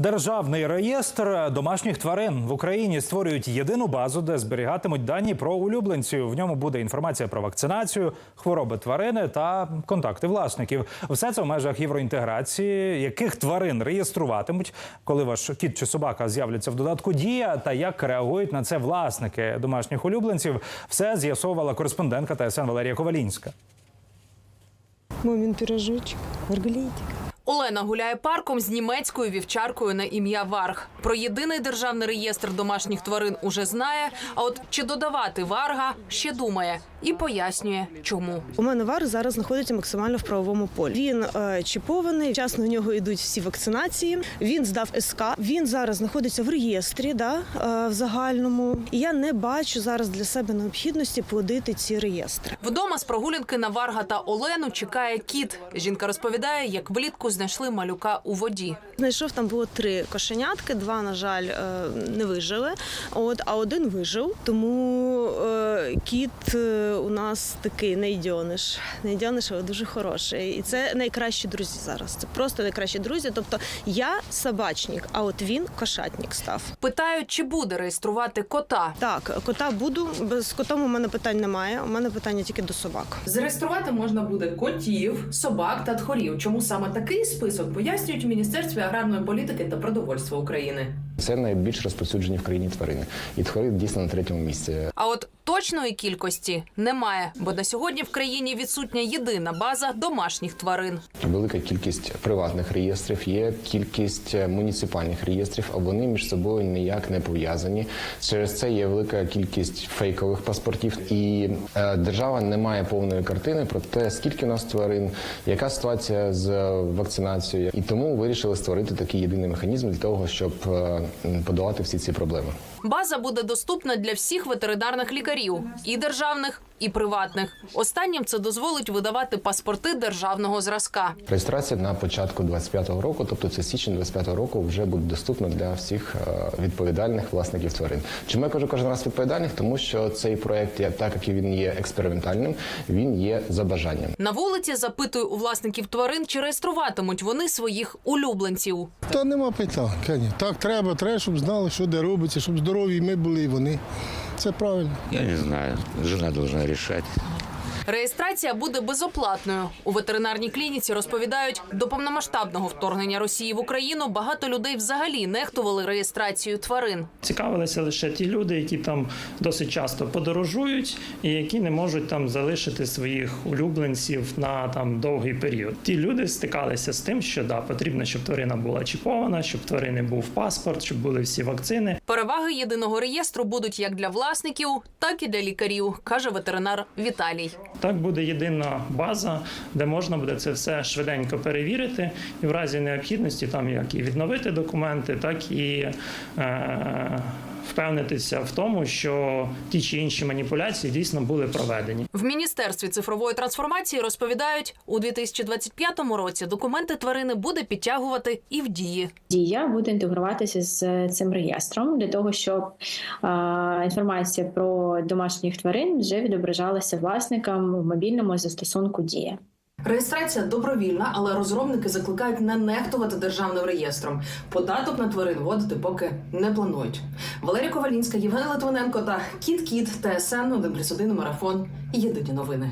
Державний реєстр домашніх тварин в Україні створюють єдину базу, де зберігатимуть дані про улюбленців. В ньому буде інформація про вакцинацію, хвороби тварини та контакти власників. Все це в межах євроінтеграції. Яких тварин реєструватимуть, коли ваш кіт чи собака з'являться в додатку Дія та як реагують на це власники домашніх улюбленців, все з'ясовувала кореспондентка ТСН Валерія Ковалінська. Мамин пирожочек, маргалитик. Олена гуляє парком з німецькою вівчаркою на ім'я Варг. Про єдиний державний реєстр домашніх тварин уже знає. А от чи додавати Варга ще думає і пояснює, чому. У мене вар зараз знаходиться максимально в правовому полі. Він е, чіпований, вчасно в нього йдуть всі вакцинації. Він здав СК. Він зараз знаходиться в реєстрі, да, е, в загальному. І я не бачу зараз для себе необхідності плодити ці реєстри. Вдома з прогулянки на Варга та Олену чекає кіт. Жінка розповідає, як влітку знайшли малюка у воді. Знайшов там було три кошенятки, два, на жаль, е, не вижили. От, а один вижив. Тому е, кіт е, у нас такий найдьониш. Найдьониш, але дуже хороший. І це найкращі друзі зараз. Це просто найкращі друзі. Тобто я собачник, а от він кошатник став. Питають, чи буде реєструвати кота. Так, кота буду. Без котом у мене питань немає. У мене питання тільки до собак. Зареєструвати можна буде котів, собак та тхорів. Чому саме такий список пояснюють міністерстві аграрної політики та продовольства України. Це найбільш розповсюджені в країні тварини. І тхори дійсно на третьому місці. А от точної кількості немає, бо на сьогодні в країні відсутня єдина база домашніх тварин. Велика кількість приватних реєстрів, є кількість е, муніципальних реєстрів, а вони між собою ніяк не пов'язані. Через це є велика кількість фейкових паспортів, і е, держава не має повної картини про те, скільки у нас тварин, яка ситуація з вакцинацією, і тому вирішили створити такий єдиний механізм для того, щоб е, подолати всі ці проблеми. База буде доступна для всіх ветеринарних лікарів, і державних, і приватних. Останнім це дозволить видавати паспорти державного зразка. Реєстрація на початку 25-го року, тобто це січень 25-го року, вже буде доступна для всіх е, відповідальних власників тварин. Чому я кажу кожен раз відповідальних? Тому що цей проект, так як він є експериментальним, він є за бажанням. На вулиці запитую у власників тварин, чи реєструватимуть вони своїх улюбленців. Та нема питань. Так треба, треба, щоб знали, що де робиться, щоб здорові ми були, і вони. Це правильно. Я не знаю. Жена должна решать. Реєстрація буде безоплатною. У ветеринарній клініці розповідають, до повномасштабного вторгнення Росії в Україну багато людей взагалі нехтували реєстрацією тварин. Цікавилися лише ті люди, які там досить часто подорожують і які не можуть там залишити своїх улюбленців на там довгий період. Ті люди стикалися з тим, що да, потрібно, щоб тварина була чіпована, щоб тварини був паспорт, щоб були всі вакцини. Переваги єдиного реєстру будуть як для власників, так і для лікарів, каже ветеринар Віталій. Так буде єдина база, де можна буде це все швиденько перевірити, і в разі необхідності там як і відновити документи, так і е, впевнитися в тому, що ті чи інші маніпуляції дійсно були проведені. В міністерстві цифрової трансформації розповідають, у 2025 році документи тварини буде підтягувати і в дії. Дія буде інтегруватися з цим реєстром для того, щоб е, інформація про домашніх тварин вже відображалася власникам в мобільному застосунку Дія. Реєстрація добровільна, але розробники закликають не нехтувати державним реєстром. Податок на тварин вводити поки не планують. Валерія Ковалінська, Євген Литвиненко та Кіт Кіт ТСН 1+,1 марафон. Єдині новини.